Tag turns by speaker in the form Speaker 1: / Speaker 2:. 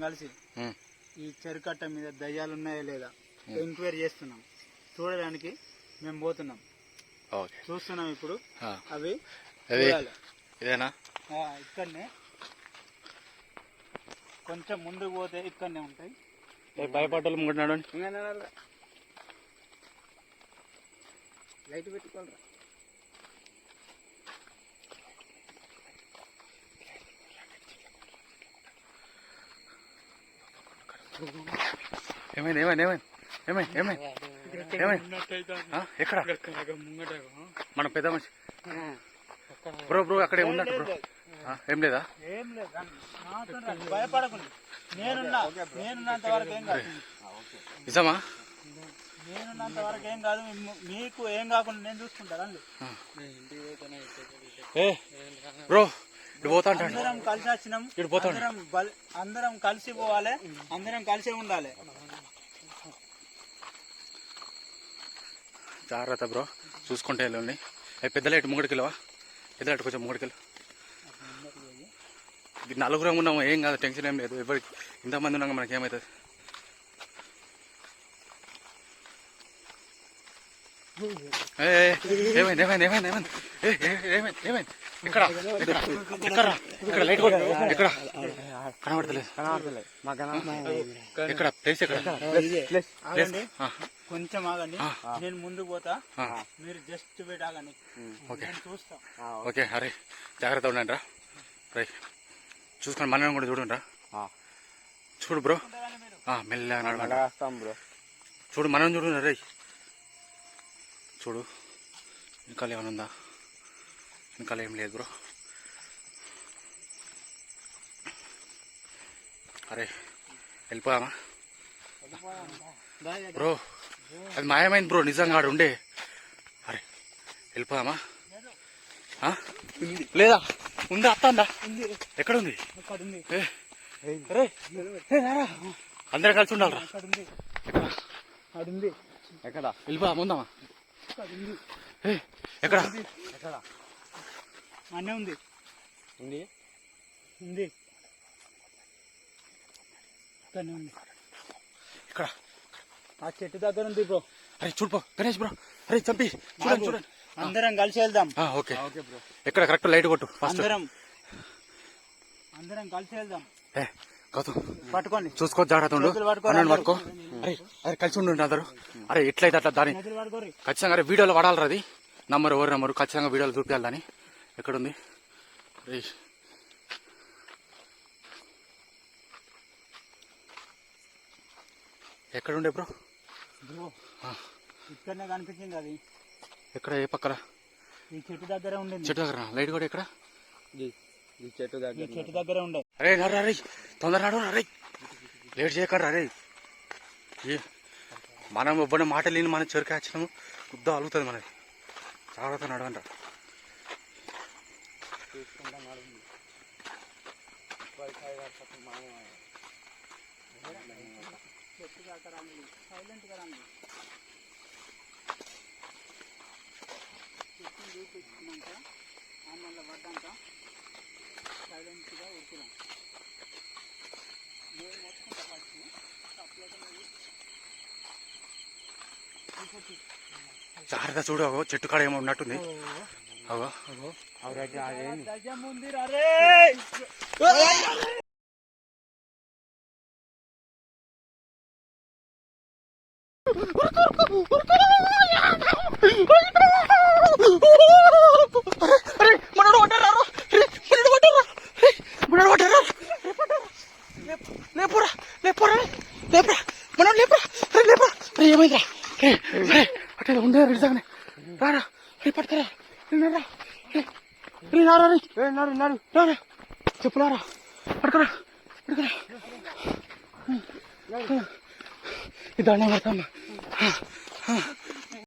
Speaker 1: కలిసి ఈ చెరుకట్ట మీద దయ్యాలు ఉన్నాయా లేదా ఎంక్వైరీ చేస్తున్నాం. చూడడానికి మేము పోతున్నాం. చూస్తున్నాం ఇప్పుడు. అవి ఇక్కడనే. కొంచెం ముందుకు పోతే ఇక్కడనే ఉంటాయి.
Speaker 2: భయపడలు ముగ్గురు
Speaker 1: లైట్ పెట్టుకోవాలి
Speaker 2: ఏమైంది ఏమైంది ఏమైంది? ఏమైంది ఏమైంది? ఏమైంది? ఎక్కడ? మన పెద్ద మనిషి. బ్రో బ్రో అక్కడే ఉన్నట్టు బ్రో. ఏం లేదా? నిజమా?
Speaker 1: నేనున్నంత వరకు ఏం కాదు. మీకు ఏం కాకుండా నేను చూసుకుంటా. రండి.
Speaker 2: ఏ బ్రో
Speaker 1: అందరం కలిసి వచ్చినాం. అందరం బల్- అందరం కలిసి పోవాలి. అందరం కలిసి ఉండాలి.
Speaker 2: జాగ్రత్త బ్రో. చూసుకుంటే వెళ్ళండి. ఏ పెద్దలు ఇటు ముంగడికి పెద్దలు ఇటు కొంచెం ముంగడికి నలుగురం ఉన్నాము ఏం కాదు టెన్షన్ ఏం లేదు. ఎవరికి ఇంతమంది ఉన్నాక మనకి ఏమవుతుంది ఏ, ఏ, ఏమైంది? ఏమైంది ఏమైంది ఏమైంది ఏమైంది ఏమైంది ఇక్కడ ఇక్కడ ఇక్కడ లైట్ కూడా ఇక్కడ కనబడతలేదు ఇక్కడ ప్లేస్ ఇక్కడ ప్లేస్
Speaker 1: కొంచెం ఆగండి నేను ముందు పోతా మీరు జస్ట్ వెయిట్ ఆగండి
Speaker 2: ఓకే
Speaker 1: చూస్తా
Speaker 2: ఓకే అరే జాగ్రత్త ఉండండి రా రై చూసుకొని మనం కూడా చూడండి రా చూడు బ్రో మెల్లగా నడవండి
Speaker 3: బ్రో
Speaker 2: చూడు మనం చూడండి రై చూడు. వెనకాల ఏమైనా ఉందా? వెనకాల ఏం లేదు బ్రో. అరే వెళ్ళిపోదామా? బ్రో అది మాయమైంది బ్రో నిజంగా ఆడు ఉండే. అరే వెళ్ళిపోదామా? లేదా? ఉందా? అత్తందా? ఎక్కడ ఉంది అందరు కలిసి ఉండాలి
Speaker 3: ఎక్కడ?
Speaker 2: వెళ్ళిపోదాం ఉందామా? ఎక్కడ?
Speaker 1: అన్నీ ఉంది.
Speaker 3: ఉంది?
Speaker 1: ఉంది. ఉంది.
Speaker 2: ఇక్కడ.
Speaker 1: ఆ చెట్టు దగ్గర ఉంది బ్రో.
Speaker 2: అరే చూడు గణేష్ బ్రో. అరే చంపి. చూడండి చూడండి.
Speaker 1: అందరం కలిసి వెళ్దాం.
Speaker 2: ఆ, ఓకే.
Speaker 3: Okay bro.
Speaker 2: ఎక్కడ కరెక్ట్ లైట్ కొట్టు ఫస్ట్.
Speaker 1: అందరం. అందరం కలిసి వెళ్దాం.
Speaker 2: ఏ
Speaker 1: పట్టుకోండి.
Speaker 2: చూసుకో జాగ్రత్త ఉండు.
Speaker 1: పట్టుకో,
Speaker 2: అరే అరే కలిసి ఉండు అందరు. అరే ఎట్లయితే అట్లా దాని ఖచ్చితంగా అరే వీడియోలో వాడాలి అది. నంబర్ ఎవరు నంబరు ఖచ్చితంగా వీడియోలో చూపించాలి దాన్ని. ఎక్కడుంది? అరే ఎక్కడుండే బ్రో?
Speaker 1: బ్రో
Speaker 2: ఆ.
Speaker 1: ఇక్కడనే కనిపించింది అది.
Speaker 2: ఎక్కడ ఏ పక్కన?
Speaker 1: ఈ చెట్టు దగ్గరే ఉండింది.
Speaker 2: చెట్టు దగ్గర లైట్ కూడా ఎక్కడ?
Speaker 3: ఈ చెట్టు
Speaker 1: ఈ
Speaker 3: దగ్గర
Speaker 1: చెట్టు దగ్గరే ఉండే.
Speaker 2: అరే నడు అరే. తొందర నడు అరే. లేట్ చేయకండి అరే. ఏ. మనం ఇవ్వడం మాట లేని మనం చెరుకాచినాము గుద్ద అలుగుతుంది మనది జాగ్రత్త నడవంట
Speaker 1: చెట్టు దగ్గర రండి సైలెంట్గా రండి చెట్టుని పడ్డాక సైలెంట్గా గా
Speaker 2: జాగ్రత్త చూడు అగో చెట్టు కాడ ఏమో ఉన్నట్టుంది. అగో
Speaker 3: అవురైతే
Speaker 2: లేపురా లేపురా లేపురా మనం లేపురా. లేపురా ఏమైందిరా? అట్లా ఉండే రిజాగానే రారా రే పట్టుకరా రే రా రే రే రారా రే
Speaker 3: నడు నడు
Speaker 2: రారా చెప్పులారా పట్టుకరా పట్టుకరా ఇది దండం పడతామ్మా